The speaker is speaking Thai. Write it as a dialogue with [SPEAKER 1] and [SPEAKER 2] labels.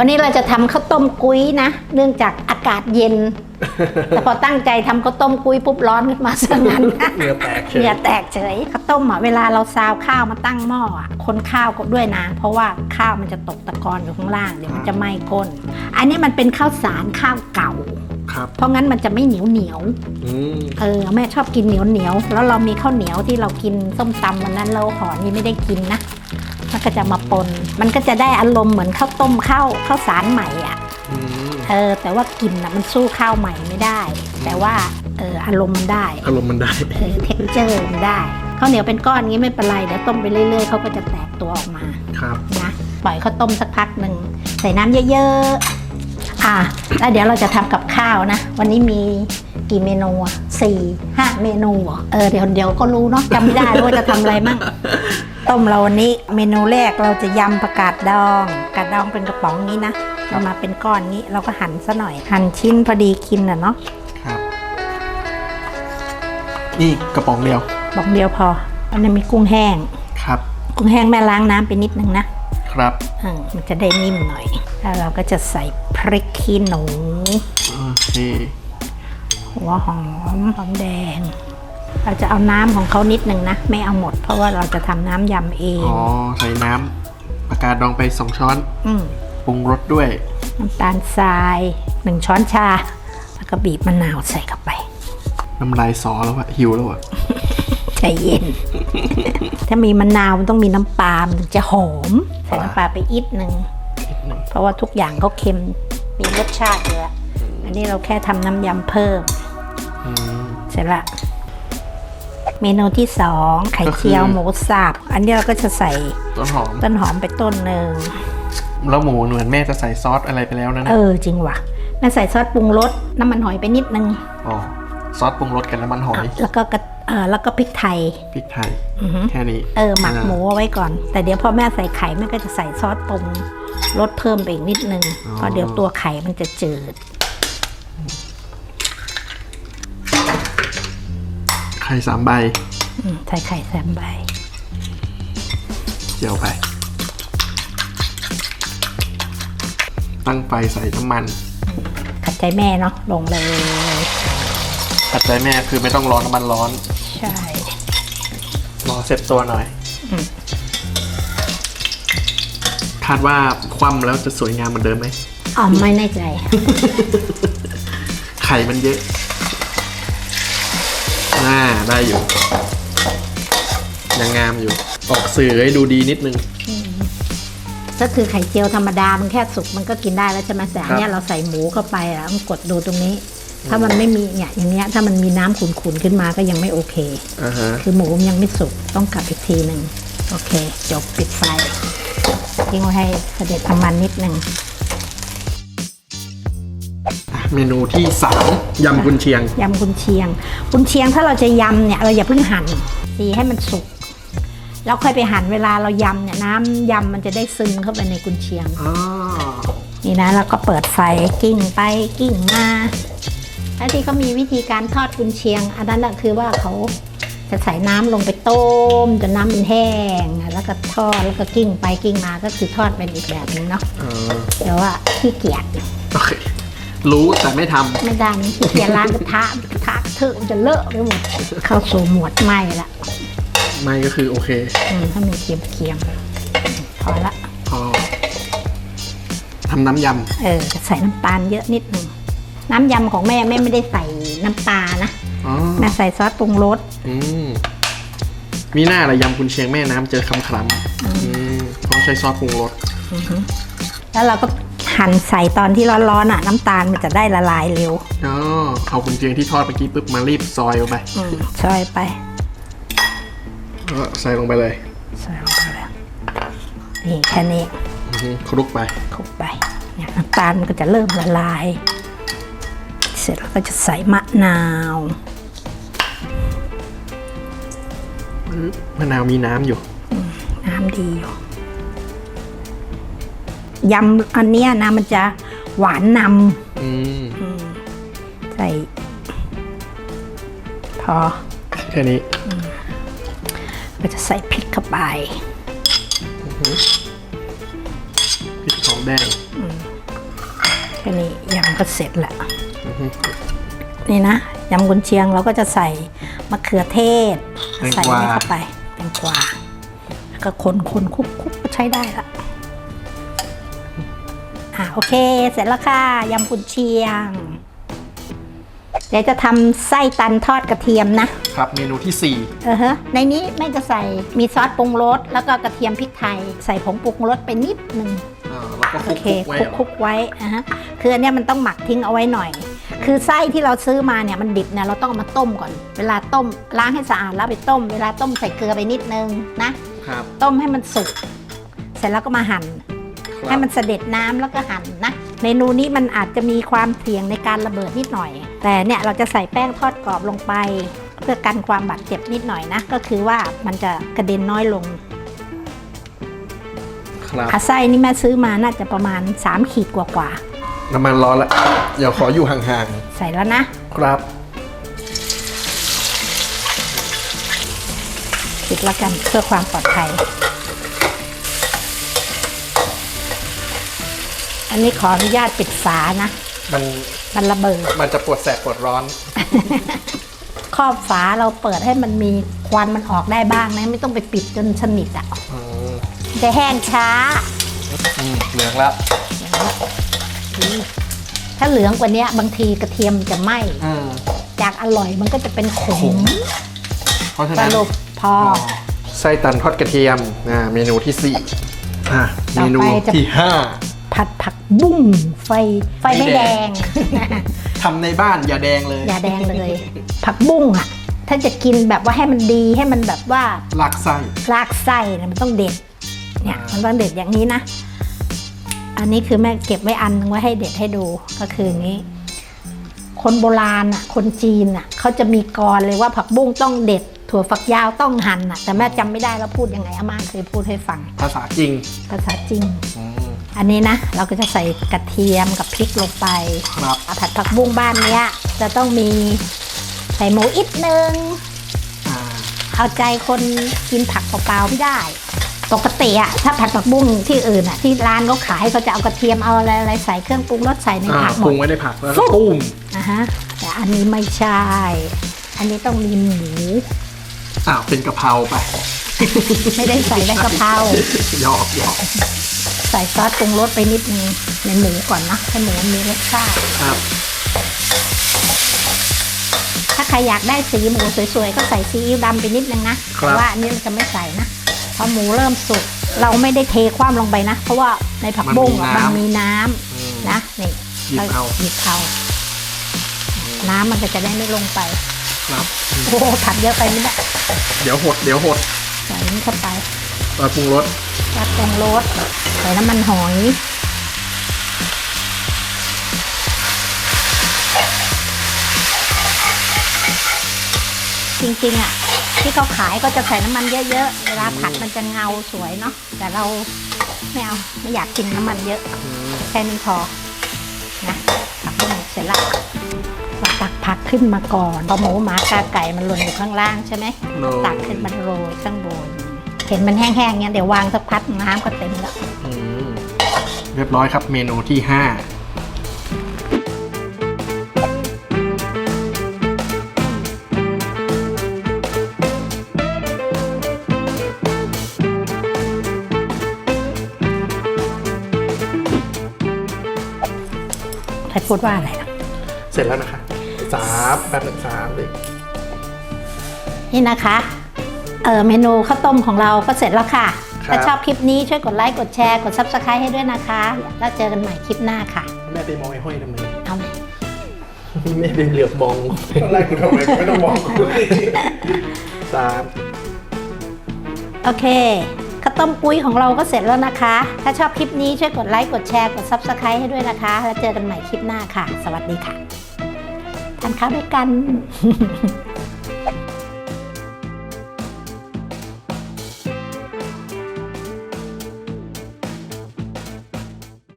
[SPEAKER 1] วันนี้เราจะทำข้าวต้มกุ้ยนะ เนื่องจากอากาศเย็น แต่พอตั้งใจทำข้าวต้มกุ้ยปุ๊บร้อนขึ้นมาซะงั้น
[SPEAKER 2] เหงื่อแตกเฉ
[SPEAKER 1] เห
[SPEAKER 2] ย
[SPEAKER 1] งื่อแตกเฉยข้าวต้มอะเวลาเราซาวข้าวมาตั้งหม้ออะคนข้าวก็ด้วยนะ เพราะว่าข้าวมันจะตกตะกอนอยู่ข้างล่างเดี๋ยวมันจะไหม้ก้น อันนี้มันเป็นข้าวสารข้าวเก่า
[SPEAKER 2] ครับ
[SPEAKER 1] เพราะงั้นมันจะไม่เหนียวเหนียว
[SPEAKER 2] อืม
[SPEAKER 1] ๆเออแม่ชอบกินเหนียวเหนียวๆแล้วเรามีข้าวเหนียวที่เรากินส้มตำวันนั้นเราห่อนี้ไม่ได้กินนะมัน ก็จะมาปน มันก็จะได้อารมณ์เหมือนข้าวต้มข้าวข้าวสารใหม่อะ
[SPEAKER 2] อืม
[SPEAKER 1] เออแต่ว่ากลิ่นอะมันสู้ข้าวใหม่ไม่ได้ แต่ว่าเอออารมณ์มันได้
[SPEAKER 2] อารมณ์มันได้
[SPEAKER 1] เออเท็กเจอร์มันได้ข้าวเหนียวเป็นก้อนงี้ไม่เป็นไรเดี๋ยวต้มไปเรื่อยๆเขาก็จะแตกตัวออกมา
[SPEAKER 2] ครับ
[SPEAKER 1] นะปล่อยเขาต้มสักพักหนึ่งใส่น้ำเยอะๆอะแล้วเดี๋ยวเราจะทำกับข้าวนะ วันนี้มีกี่เมนูอะสี่ห้าเมนูเหรอเออเดี๋ยวเดี๋ยวก็รู้เนาะจำไม่ได้ว่าจะทำอะไรมั่ง ต้มเราวันนี้เมนูแรกเราจะยำผักกาดดองผักกาดดองเป็นกระป๋องนี้นะเรามาเป็นก้อนงี้เราก็หั่นซะหน่อย หั่นชิ้นพอดีกินอะเนาะ
[SPEAKER 2] ครับ นี่กระป๋องเดียว
[SPEAKER 1] บอกเดียวพออันนี้มีกุ้งแห้ง
[SPEAKER 2] ครับ
[SPEAKER 1] กุ้งแห้งแม่ล้างน้ำไปนิดนึงนะครับอืมมันจะได้นิ่มหน่อย แล้วเราก็จะใส่พริกขี้หนู
[SPEAKER 2] โอเค
[SPEAKER 1] หัวหอมหอมแดง เราจะเอาน้ำของเขานิดนึงนะ ไม่เอาหมด เพราะว่าเราจะทำน้ำยำเอง
[SPEAKER 2] อ๋อ ใส่น้ำปากกาดองไปสองช้อน
[SPEAKER 1] อืม
[SPEAKER 2] ปรุงรสด้วย
[SPEAKER 1] น้ำตาลทรายหนึ่งช้อนชา แล้วก็บีบมะนาวใส่เข้าไป
[SPEAKER 2] น้ำลายสอแล้วอะหิวแล้วอะ
[SPEAKER 1] ใจเย็น ถ้ามีมะนาวมันต้องมีน้ำปลา มันถึงจะหอม ใส่น้ำปลาไปอีกหนึ่ง
[SPEAKER 2] นิดหนึ่ง
[SPEAKER 1] เพราะว่าทุกอย่างเขาเค็ม มีรสชาติเยอะอันนี้เราแค่ทำน้ำยำเพิ่ม
[SPEAKER 2] อืม
[SPEAKER 1] เสร็จละ เมนูที่สองไข่เจียว
[SPEAKER 2] ก็คือ
[SPEAKER 1] หมูสับอันนี้เราก็จะใส่
[SPEAKER 2] ต้นหอม
[SPEAKER 1] ต้นหอมไปต้นหนึ่ง
[SPEAKER 2] แล้วหมูเหมือนแม่จะใส่ซอสอะไรไปแล้วนะ
[SPEAKER 1] เอ
[SPEAKER 2] นะ
[SPEAKER 1] อจริงว่ะแม่ใส่ซอสปรุงรสน้ำมันหอยไปนิดนึง
[SPEAKER 2] อ๋อซอสปรุงรสกับน้ำมันหอย
[SPEAKER 1] แล้วก็กระเออแล้วก็พริกไทย
[SPEAKER 2] พริกไทย
[SPEAKER 1] อือหือ
[SPEAKER 2] แค่นี้
[SPEAKER 1] เออหมักหมูเอาไว้ก่อน แต่เดี๋ยวพอแม่ใส่ไข่แม่ก็จะใส่ซอสปรุงรสเพิ่มไปอีกนิดนึงเพราะเดี๋ยวตัวไข่มันจะจืด
[SPEAKER 2] ข่สามใบ
[SPEAKER 1] อืมใส่ไข่แซมใบ
[SPEAKER 2] เจียวไป ตั้งไฟใส่น้ำมัน
[SPEAKER 1] ขัดใจแม่เนาะลงเลย
[SPEAKER 2] ขัดใจแม่คือไม่ต้องรอน้ำมันร้อน
[SPEAKER 1] ใช่
[SPEAKER 2] รอเซ็ตตัวหน่อย
[SPEAKER 1] อืม
[SPEAKER 2] คาดว่าคว่ำแล้วจะสวยงามเหมือนเดิมไหม
[SPEAKER 1] อ๋อไม่แน่ใจ
[SPEAKER 2] ไข่มันเยอะ น่าได้อยู่ ยังงามอยู่ ออกสื่อให้ดูดีนิดนึง
[SPEAKER 1] ก็คือไข่เจียวธรรมดา มันแค่สุกมันก็กินได้แล้วใช่ไหมแต่อันเนี้ยเราใส่หมูเข้าไปอะต้องกดดูตรงนี้ ถ้ามันไม่มีเนี่ยอย่างเงี้ยถ้ามันมีน้ำขุ่นๆขึ้นมาก็ยังไม่โอเค
[SPEAKER 2] อ่าฮะ
[SPEAKER 1] คือหมูมันยังไม่สุกต้องกลับอีกทีหนึ่งโอเค จบปิดไฟทิ้งไว้ให้เสด็จน้ำมันนิดนึง
[SPEAKER 2] อะ เมนูที่สามยำกุนเชียง
[SPEAKER 1] ยำกุนเชียง กุนเชียงถ้าเราจะยำเนี่ยเราอย่าเพิ่งหั่นสีให้มันสุกแล้วค่อยไปหั่นเวลาเรายำเนี่ยน้ำยำมันจะได้ซึมเข้าไปในกุนเชียง
[SPEAKER 2] อ๋อ
[SPEAKER 1] นี่นะแล้วก็เปิดไฟกิ้งไปกิ้งมาแล้วที่เขามีวิธีการทอดกุนเชียง อันนั้นน่ะคือว่าเขาจะใส่น้ำลงไปต้มจนน้ำมันแห้ง แล้วก็ทอดแล้วก็กิ้งไปกิ้งมาก็คือทอดเป็นอีกแบบหนึงเนาะ
[SPEAKER 2] อ๋อ
[SPEAKER 1] แต่ว่าขี้เกียจ
[SPEAKER 2] โอเค รู้แต่ไม่ท
[SPEAKER 1] ไม่ได้นี่ขี้เกียจล้างกระทะกระทะเถอะมันจะเลอะไปหมดเข้าสู่หมวดไหมละำ
[SPEAKER 2] ไม่ก็คือโอเค
[SPEAKER 1] อืมถ้ามีเคียมเคียมๆพอละ
[SPEAKER 2] พอทำน้ำย
[SPEAKER 1] เออจะใส่น้ำตาลเยอะนิดหนึ่งน้ำยำของแม่แม่ไม่ได้ใส่น้ำปลานะำ
[SPEAKER 2] อ๋อ
[SPEAKER 1] แม่ใส่ซอสปรุงรส
[SPEAKER 2] อืมมีหน้าอะไรยำกุนเชียงแม่น้ำเจอคำคล้ำอืมเพราะใช้ซอสปรุงรส
[SPEAKER 1] แล้วเราก็ หั่นใส่ตอนที่ร้อนๆอะ น้ำตาลมันจะได้ละลายเร็ว
[SPEAKER 2] อ๋อเอากุนเชียงที่ทอดเมื่อกี้ปุ๊บมารีบซอยลงไป
[SPEAKER 1] อืมซอยไป
[SPEAKER 2] แล้วก็ใส่ลงไปเลย
[SPEAKER 1] ซอยลงไปเลยนี่แค่นี้
[SPEAKER 2] อือฮึคลุกไป
[SPEAKER 1] คลุกไปเนี่ยน้ำตาลมันก็จะเริ่มละลาย เสร็จแล้วก็จะใส่มะนาว
[SPEAKER 2] มะนาวมีน้ำอยู่
[SPEAKER 1] น้ำดีอยู่ ยำอันเนี้ยนะมันจะหวานน
[SPEAKER 2] อืมำ
[SPEAKER 1] ใส่ พอ
[SPEAKER 2] แค่นี้
[SPEAKER 1] ก็จะใส่พริกเข้าไป
[SPEAKER 2] พริกหอมแดง
[SPEAKER 1] อืมแค่นี้ยำก็เสร็จแล้วนี่นะยำกุนเชียงเราก็จะใส่มะเขือเทศ
[SPEAKER 2] แตง
[SPEAKER 1] ใส่
[SPEAKER 2] กวา
[SPEAKER 1] นี่เข้าไปแตงกวาแล้วก็คนคนคุกคุกก็ใช้ได้ละ อะโอเค เสร็จแล้วค่ะยำกุนเชียง เดี๋ยวจะทำไส้ตันทอดกระเทียมนะ
[SPEAKER 2] ครับเมนูที่สี่
[SPEAKER 1] เออฮะในนี้แม่จะใส่มีซอสปรุงรสแล้วก็กระเทียมพริกไทย ใส่ผงปรุงรสไปนิดนึง
[SPEAKER 2] อ่าแล้วก็
[SPEAKER 1] โอ
[SPEAKER 2] คลุก
[SPEAKER 1] เค
[SPEAKER 2] ๆไว้
[SPEAKER 1] คลุกคลุกไว้นะฮะคืออันเนี้ยมันต้องหมักทิ้งเอาไว้หน่อย คือไส้ที่เราซื้อมาเนี่ยมันดิบเนี่ยเราต้องเอามาต้มก่อน เวลาต้มล้างให้สะอาดแล้วไปต้ม เวลาต้มใส่เกลือไปนิดนึงนะ
[SPEAKER 2] ครับ
[SPEAKER 1] ต้มให้มันสุก เสร็จแล้วก็มาหั่น
[SPEAKER 2] ครับ
[SPEAKER 1] ให้มันเสด็จน้ำแล้วก็หั่นนะ เมนูนี้มันอาจจะมีความเสี่ยงในการระเบิดนิดหน่อย แต่เนี่ยเราจะใส่แป้งทอดกรอบลงไป เพื่อกันความบาดเจ็บนิดหน่อยนะ ก็คือว่ามันจะกระเด็นน้อยลง
[SPEAKER 2] ครับ
[SPEAKER 1] อาไส้นี่แม่ซื้อมาน่าจะประมาณ 3 ขีดกว่า
[SPEAKER 2] น้ำมันร้อนละเดี๋ยวขออยู่ห่าง
[SPEAKER 1] ๆ ใส่แล้วนะ
[SPEAKER 2] ๆครับ
[SPEAKER 1] ปิดแล้วกันเพื่อความปลอดภัย อันนี้ขออนุญาตปิดฝานะ
[SPEAKER 2] มัน
[SPEAKER 1] มันระเบิด
[SPEAKER 2] มันจะปวดแสบปวดร้อน
[SPEAKER 1] ครอบฝาเราเปิดให้มันมีควันมันออกได้บ้างนะ ไม่ต้องไปปิดจนสนิทอะ่ะ
[SPEAKER 2] อืม
[SPEAKER 1] จะแห้งช้า
[SPEAKER 2] อืมเหลืองแล้ว
[SPEAKER 1] ถ้าเหลืองกว่านี้บางทีกระเทียมจะไหม้
[SPEAKER 2] อืม
[SPEAKER 1] จากอร่อยมันก็จะเป็นข
[SPEAKER 2] ข
[SPEAKER 1] ม
[SPEAKER 2] มเพราะฉะ
[SPEAKER 1] ส
[SPEAKER 2] นั้น
[SPEAKER 1] รุปพอ
[SPEAKER 2] ไส้ตันทอดกระเทียมอ่าเมนูที่สี่อะ
[SPEAKER 1] ต่
[SPEAKER 2] เม
[SPEAKER 1] อไป
[SPEAKER 2] นู
[SPEAKER 1] จะ
[SPEAKER 2] ที่ห้า
[SPEAKER 1] ผัดผักบุ้งไฟไฟไม่
[SPEAKER 2] ไม่
[SPEAKER 1] แด
[SPEAKER 2] แด
[SPEAKER 1] ง
[SPEAKER 2] ง ทำในบ้านอย่าแดงเลย
[SPEAKER 1] อย่าแดงเลย ผักบุ้งอะ ถ้าจะกินแบบว่าให้มันดีให้มันแบบว่า
[SPEAKER 2] ลากไส้
[SPEAKER 1] รากไส้เนี่ยมันต้องเด็ดเนี่ย
[SPEAKER 2] อ่ามั
[SPEAKER 1] มันต้องเด็ดอย่างนี้นะ อันนี้คือแม่เก็บไว้อันนึงไว้ให้เด็ดให้ดูก็คืออย่างนี้ คนโบราณอะ คนจีนอะเขาจะมีกรเลยว่าผักบุ้งต้องเด็ด ถั่วฝักยาวต้องหั่นอะ แต่แม่จำไม่ได้แล้วพูดยังไงอาม่าเคยพูดให้ฟัง
[SPEAKER 2] ภาษาจริง
[SPEAKER 1] ภาษาจริง
[SPEAKER 2] อืม
[SPEAKER 1] อันนี้นะ เราก็จะใส่กระเทียมกับพริกลงไป
[SPEAKER 2] ครับ
[SPEAKER 1] ผัดผักบุ้งบ้านเนี้ย จะต้องมีใส่หมูอิดนึง
[SPEAKER 2] อ่า
[SPEAKER 1] เอาใจคนกินผักเปล่าๆไม่ได้ ปกติอะถ้าผัดผักบุ้งที่อื่นอะที่ร้านเขาขายเขาจะเอากระเทียมเอาอะไรอะไรใส่เครื่องปรุงรสใส่ใน
[SPEAKER 2] อ่า
[SPEAKER 1] ผักห
[SPEAKER 2] ป
[SPEAKER 1] ม
[SPEAKER 2] รุ
[SPEAKER 1] ด
[SPEAKER 2] งไว้ในผักแล้วก็ตุ้ม
[SPEAKER 1] นะฮะแต่อันนี้ไม่ใช่ อันนี้ต้องมีหมู
[SPEAKER 2] อ้าวเป็นกะเพราไป
[SPEAKER 1] ไม่ได้ใส่ใบกะเพรา
[SPEAKER 2] หยอกหยอก
[SPEAKER 1] ใส่ซอสปรุงรสไปนิดนึงในหมูก่อนนะให้หมูมันมีรสชาติ
[SPEAKER 2] ครับ
[SPEAKER 1] ถ้าใครอยากได้สีหมูสวยๆ ก็ใส่ซีอิ๊วดำไปนิดนึงนะแต่ว่าอันนี้เราจะไม่ใส่นะพอหมูเริ่มสุกเราไม่ได้เทคว่ำลงไปนะ เพราะว่าในผักบุ้งอะมันมีน้ำ
[SPEAKER 2] อืม
[SPEAKER 1] นะนี่
[SPEAKER 2] หยิบเอา
[SPEAKER 1] หยิบเอาน้ำมันก็จะได้ไม่ลงไป
[SPEAKER 2] ครับ
[SPEAKER 1] โอ้โหผัดเยอะไปไม่ได้
[SPEAKER 2] เดี๋ยวหด เดี๋ยวหด
[SPEAKER 1] ใส่นี่เข้าไป
[SPEAKER 2] ซอสปรุงรส
[SPEAKER 1] ตัดแตงรสใส่น้ำมันหอยจริงๆอะที่เขาขายก็จะใส่น้ำมันเยอะๆ เวลาผัดมันจะเงาสวยเนาะแต่เราไม่เอาไม่อยากกินน้ำมันเยอะ
[SPEAKER 2] อืม
[SPEAKER 1] แค่นี้พอนะผักบุ้งเสร็จละเราตักผักขึ้นมาก่อนพอหมูหมากาไก่มันหล่นอยู่ข้างล่างใช่ไหม
[SPEAKER 2] โรย
[SPEAKER 1] ตักขึ้นมาโรยข้างบน เห็นมันแห้งๆเงี้ยเดี๋ยววางสักพักน้ำก็เต็มแล้ว
[SPEAKER 2] อืมเรียบร้อยครับเมนูที่ห้า
[SPEAKER 1] ใครพูดว่าอะไรนะ
[SPEAKER 2] เสร็จแล้วนะคะสามแป๊บหนึ่งสามเลย
[SPEAKER 1] นี่นะคะ เออเมนูข้าวต้มของเราก็เสร็จแล้วค่ะ
[SPEAKER 2] ครับ
[SPEAKER 1] ถ้าชอบคลิปนี้ช่วยกดไลค์กดแชร์กด subscribe ให้ด้วยนะคะ แล้วเจอกันใหม่คลิปหน้าค่ะ
[SPEAKER 2] แม่ไปมองไอ้ห้อยทำไม
[SPEAKER 1] เอาไหม
[SPEAKER 2] แม่ไปเหลือบมอง
[SPEAKER 3] ไล่กูทำไมกูไม่ต้องมองกู
[SPEAKER 2] สาม
[SPEAKER 1] โอเคข้าวต้มปุ้ยของเราก็เสร็จแล้วนะคะ ถ้าชอบคลิปนี้ช่วยกดไลค์กดแชร์กด subscribe ให้ด้วยนะคะ แล้วเจอกันใหม่คลิปหน้าค่ะ สวัสดีค่ะทานข้าวด้วยกัน